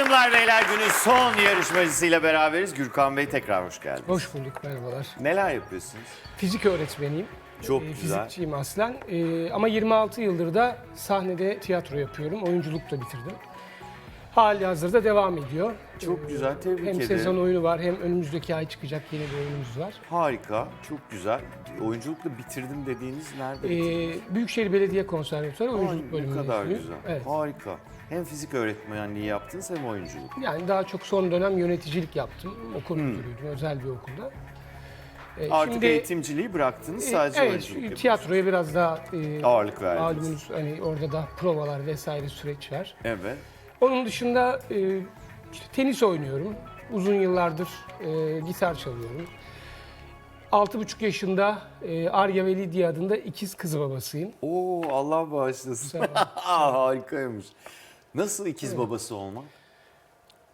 Hanımlar beyler günün son yarışmacısıyla beraberiz. Gürkan Bey tekrar hoş geldiniz. Hoş bulduk, merhabalar. Neler yapıyorsunuz? Fizik öğretmeniyim. Çok Ee, güzel. Fizikçiyim aslen. Ee, ama 26 yıldır da sahnede tiyatro yapıyorum. Oyunculuk da bitirdim. Hali hazırda devam ediyor. Çok güzel, tebrik Hem ederim. sezon oyunu var hem önümüzdeki ay çıkacak yeni bir oyunumuz var. Harika, çok güzel. Oyunculukla bitirdim dediğiniz nerede? Ee, Büyükşehir Belediye Konservatuarı oyunculuk ne bölümü kadar güzel. Evet. Harika. Hem fizik öğretmenliği yaptınız hem oyunculuk. Yani daha çok son dönem yöneticilik yaptım. Okul müdürüydüm özel bir okulda. Ee, Hmm. Artık şimdi- eğitimciliği bıraktınız, e, sadece evet, oyunculuk tiyatroya biraz daha e, Ağırlık verdiniz. malumunuz hani orada da provalar vesaire süreç var. Evet. Onun dışında e, işte tenis oynuyorum. Uzun yıllardır e, gitar çalıyorum. 6,5 yaşında e, Arya ve Lidya adında ikiz kız babasıyım. Oo Allah bağışlasın. Aa, harikaymış. Nasıl ikiz babası olmak?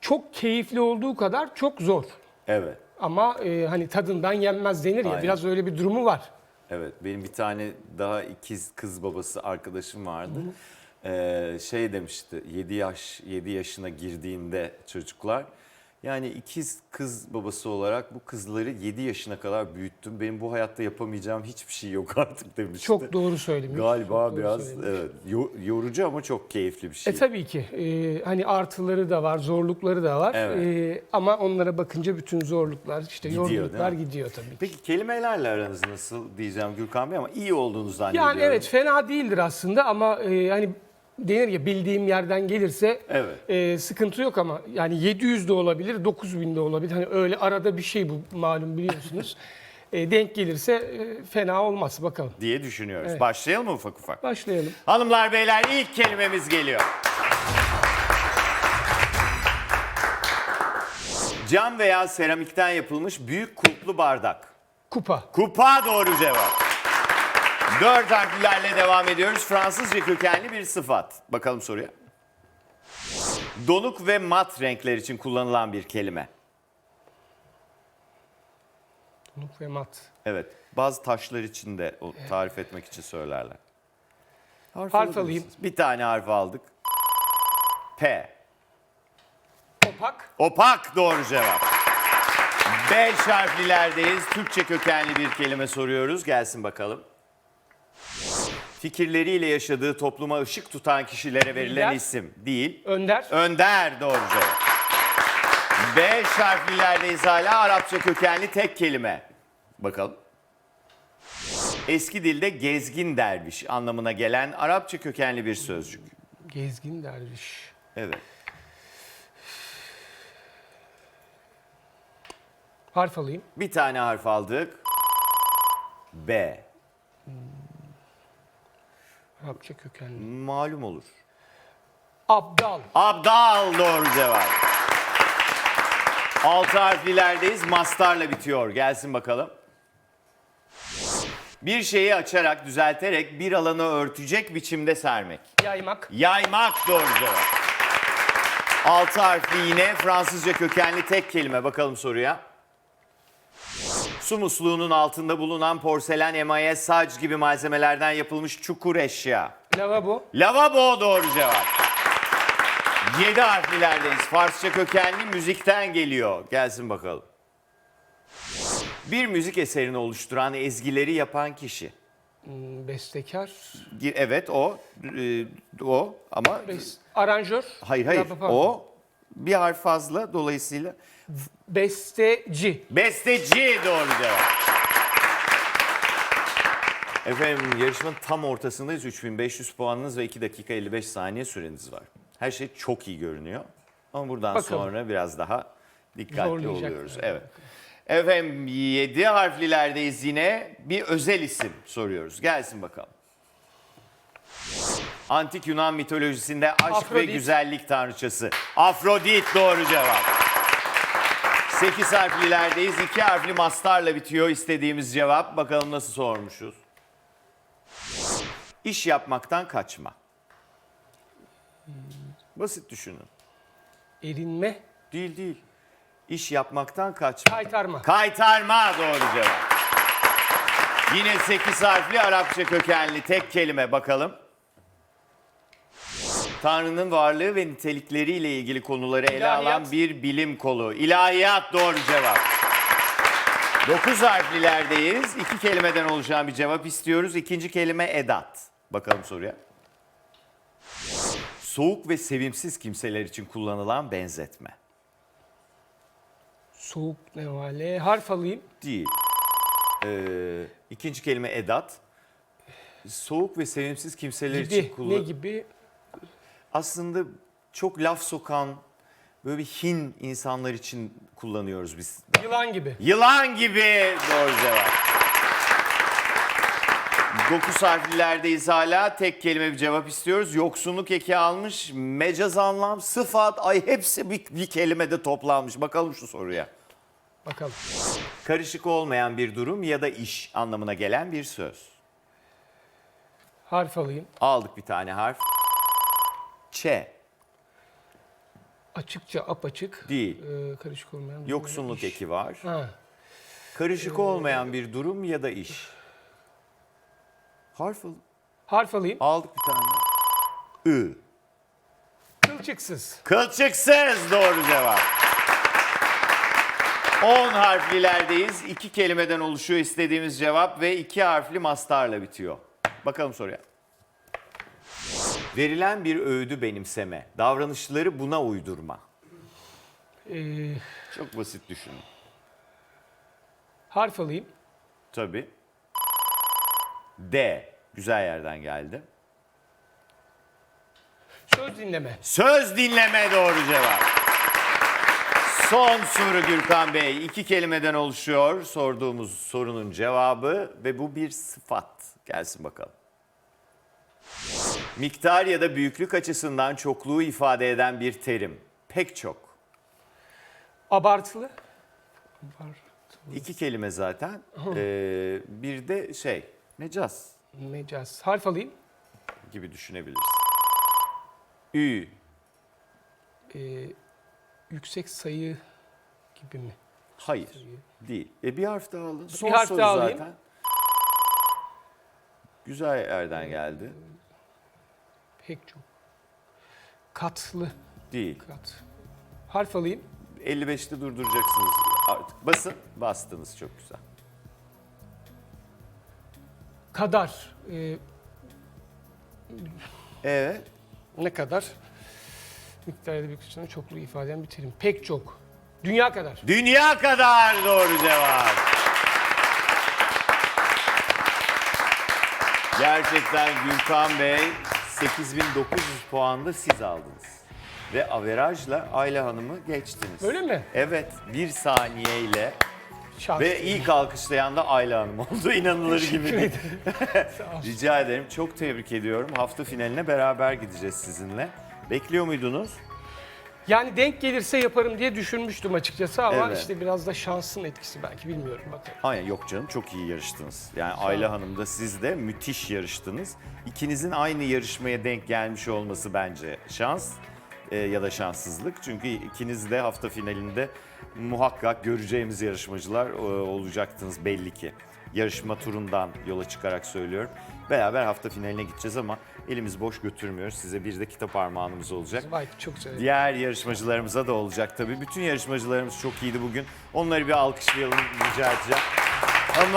Çok keyifli olduğu kadar çok zor. Evet. Ama e, hani tadından yenmez denir ya Aynen. biraz öyle bir durumu var. Evet, benim bir tane daha ikiz kız babası arkadaşım vardı. Ee, şey demişti, 7 yaş 7 yaşına girdiğinde çocuklar yani ikiz kız babası olarak bu kızları 7 yaşına kadar büyüttüm. Benim bu hayatta yapamayacağım hiçbir şey yok artık demişti. Çok doğru söylemiş. Galiba doğru biraz söylemiş. evet, yo- yorucu ama çok keyifli bir şey. E tabii ki. E, hani artıları da var, zorlukları da var. Evet. E, ama onlara bakınca bütün zorluklar, işte Gidiyor, yorgunluklar gidiyor tabii ki. Peki kelimelerle aranız nasıl diyeceğim Gürkan Bey ama iyi olduğunu zannediyorum. Yani evet fena değildir aslında ama e, hani denir ya bildiğim yerden gelirse Evet. e, sıkıntı yok ama yani 700 de olabilir, 9000 de olabilir. Hani öyle arada bir şey bu malum biliyorsunuz. E, denk gelirse e, fena olmaz bakalım. diye düşünüyoruz. Evet. Başlayalım mı ufak ufak? Başlayalım. Hanımlar beyler ilk kelimemiz geliyor. Cam veya seramikten yapılmış büyük kulplu bardak. Kupa. Kupa doğru cevap. Dört harflerle devam ediyoruz. Fransızca kökenli bir sıfat. Bakalım soruya. Donuk ve mat renkler için kullanılan bir kelime. Donuk ve mat. Evet. Bazı taşlar için de o tarif etmek için söylerler. Harf, Harf alabilirsiniz. Bir tane harf aldık. P. Opak. Opak doğru cevap. Beş harflilerdeyiz. Türkçe kökenli bir kelime soruyoruz. Gelsin bakalım. Fikirleriyle yaşadığı topluma ışık tutan kişilere verilen Lider. isim değil. Önder. Önder doğru cevap. Beş harflilerdeyiz hala. Arapça kökenli tek kelime. Bakalım. Eski dilde gezgin derviş anlamına gelen Arapça kökenli bir sözcük. Gezgin derviş. Evet. Harf alayım. Bir tane harf aldık. B. Arapça kökenli. Malum olur. Abdal. Abdal doğru cevap. Altı harflilerdeyiz. Mastarla bitiyor. Gelsin bakalım. Bir şeyi açarak, düzelterek bir alanı örtecek biçimde sermek. Yaymak. Yaymak doğru cevap. Altı harfli yine Fransızca kökenli tek kelime. Bakalım soruya. Su musluğunun altında bulunan porselen, emaye, saç gibi malzemelerden yapılmış çukur eşya. Lavabo. Lavabo doğru cevap. Yedi harflilerdeyiz. Farsça kökenli müzikten geliyor. Gelsin bakalım. Bir müzik eserini oluşturan ezgileri yapan kişi. Hmm, Bestekar. Evet o. e, O ama Bes aranjör. hayır hayır. Ya, pardon. O bir harf fazla dolayısıyla. Besteci. Besteci doğru cevap. Efendim yarışmanın tam ortasındayız. 3500 puanınız ve 2 dakika 55 saniye süreniz var. Her şey çok iyi görünüyor. Ama buradan Bakalım. sonra biraz daha dikkatli Zorlayacak. oluyoruz. Evet. Efendim 7 harflilerdeyiz yine. Bir özel isim soruyoruz. Gelsin bakalım. Antik Yunan mitolojisinde aşk ve Afrodit. güzellik tanrıçası. Afrodit doğru cevap. 8 harflilerdeyiz. 2 harfli mastarla bitiyor istediğimiz cevap. Bakalım nasıl sormuşuz. İş yapmaktan kaçma. Basit düşünün. Erinme. Değil değil. İş yapmaktan kaçma. Kaytarma. Kaytarma doğru cevap. Yine 8 harfli Arapça kökenli tek kelime bakalım. Tanrı'nın varlığı ve nitelikleriyle ilgili konuları ele İlahiyat. alan bir bilim kolu. İlahiyat doğru cevap. Dokuz harflilerdeyiz. İki kelimeden oluşan bir cevap istiyoruz. İkinci kelime edat. Bakalım soruya. Soğuk ve sevimsiz kimseler için kullanılan benzetme. Soğuk nevale. Harf alayım. Değil. Ee, ikinci kelime edat. Soğuk ve sevimsiz kimseler için Gibi. kullan. Ne gibi? Aslında çok laf sokan böyle bir Hin insanlar için kullanıyoruz biz. Yılan gibi. Yılan gibi doğru cevap. Dokuz harflilerdeyiz hala. Tek kelime bir cevap istiyoruz. Yoksunluk eki almış. Mecaz anlam, sıfat, ay hepsi bir, bir kelimede toplanmış. Bakalım şu soruya. Bakalım. Karışık olmayan bir durum ya da iş anlamına gelen bir söz. Harf alayım. Aldık bir tane harf. Ç Açıkça apaçık. değil. Ee, karışık olmayan. bir Yoksunluk iş. eki var. Ha. Karışık olmayan bir durum ya da iş. Harf al- Harf alayım. aldık bir tane. I. Kılçıksız. Kılçıksız doğru cevap. 10 harflilerdeyiz. İki kelimeden oluşuyor istediğimiz cevap ve iki harfli mastarla bitiyor. Bakalım soruya. Verilen bir öğüdü benimseme. Davranışları buna uydurma. Ee, Çok basit düşünün. harf alayım. Tabii. D. Güzel yerden geldi. Söz dinleme. Söz dinleme doğru cevap. Son soru Gürkan Bey. İki kelimeden oluşuyor sorduğumuz sorunun cevabı ve bu bir sıfat. Gelsin bakalım. Miktar ya da büyüklük açısından çokluğu ifade eden bir terim. Pek çok. Abartılı. Abartılı. İki kelime zaten. Ee, bir de şey, mecaz Mecaz. Harf alayım. gibi düşünebiliriz. Ü, Ee, yüksek sayı gibi mi? hayır, değil. E bir harf daha alın. Son harf soru daha alayım. zaten. Güzel yerden geldi. Pek çok. Katlı. Değil. Kat. Harf alayım. 55'te durduracaksınız artık. Basın. Bastınız çok güzel. Kadar. Ee, Evet. ne kadar? Miktarda bir kısmını çokluğu ifade eden bir terim. Pek çok. Dünya kadar. Dünya kadar doğru cevap. Gerçekten Gülkan Bey 8900 puanda siz aldınız. Ve averajla Ayla Hanım'ı geçtiniz. Öyle mi? Evet, bir saniyeyle Şans. ve ilk alkışlayan da Ayla Hanım oldu. İnanılır gibi değil. Rica ederim. Çok tebrik ediyorum. Hafta finaline beraber gideceğiz sizinle. Bekliyor muydunuz? Yani denk gelirse yaparım diye düşünmüştüm açıkçası ama Evet. işte biraz da şansın etkisi belki bilmiyorum bakalım. Aynen yok canım çok iyi yarıştınız. Yani Ayla Hanım da siz de müthiş yarıştınız. İkinizin aynı yarışmaya denk gelmiş olması bence şans e, ya da şanssızlık. Çünkü ikiniz de hafta finalinde muhakkak göreceğimiz yarışmacılar e, olacaktınız belli ki. Yarışma turundan yola çıkarak söylüyorum. Beraber hafta finaline gideceğiz ama elimiz boş götürmüyoruz. Size bir de kitap armağanımız olacak. Vay çok severim. Diğer yarışmacılarımıza da olacak tabii. Bütün yarışmacılarımız çok iyiydi bugün. Onları bir alkışlayalım rica edeceğim. Hanımlar